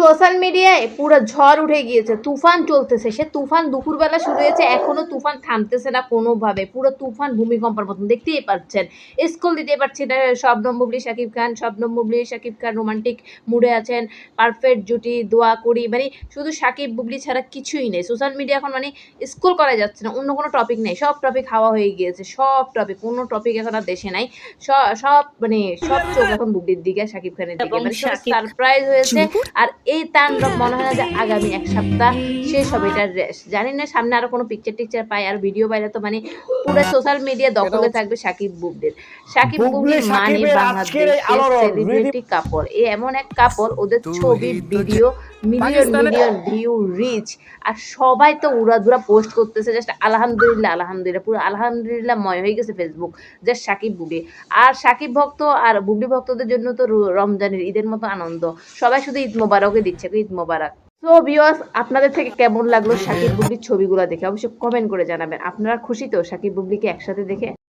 Social মিডিয়ায় পুরো ঝড় উঠে গিয়েছে তুফান চলতেছে। সে তুফান দুপুরবেলা শুরু হয়েছে এখনও তুফান থামতেছে না কোনোভাবে। পুরো তুফান ভূমিকম্পের মতন দেখতেই পাচ্ছেন। স্কুল দিতে পারছি না শবনম বুবলি শাকিব খান শবনম বুবলি শাকিব খান রোমান্টিক মুডে আছেন পারফেক্ট জুটি দোয়া করি মানে শুধু শাকিব বুবলি ছাড়া কিছুই নেই। সোশ্যাল মিডিয়া এখন মানে স্কুল করা যাচ্ছে না অন্য কোনো টপিক নেই। সব টপিক হাওয়া হয়ে গিয়েছে সব টপিক কোনো টপিক এখন আর দেশে নাই। সব মানে সব চোখ এখন বুবলির দিকে শাকিব খানের দিকে। মানে সারপ্রাইজ হয়েছে। আর এই তাণ্ডব মনে হয় না যে আগামী এক সপ্তাহ শেষ হবে এটার রেস্ট জানি না সামনে আরও কোনো পিকচার টিকচার পাই আর ভিডিও পাইলে তো মানে পুরো সোশ্যাল মিডিয়া দখলে থাকবে সাকিব বুবলির। সাকিব বুবলি বুবলি মানে সেলিব্রিটি কাপড় এ এমন এক কাপড় ওদের ছবি video million million view reach আর সবাই তো উড়াধুরা পোস্ট করতেছে জাস্ট আলহামদুলিল্লাহ আলহামদুলিল্লাহ পুরো আলহামদুলিল্লাহ ময় হয়ে গেছে ফেসবুক জাস্ট সাকিব বুবলি। আর সাকিব ভক্ত আর বুবলি ভক্তদের জন্য তো রমজানের ঈদের মতো আনন্দ। সবাই শুধু ঈদ মোবারকই দিচ্ছে, ঈদ মোবারক। তো বিয়স আপনাদের থেকে কেমন লাগল শাকিব বুবলির ছবিগুলো দেখে? অবশ্যই কমেন্ট করে জানাবেন। আপনারা খুশি তো শাকিব বুবলিকে একসাথে দেখে?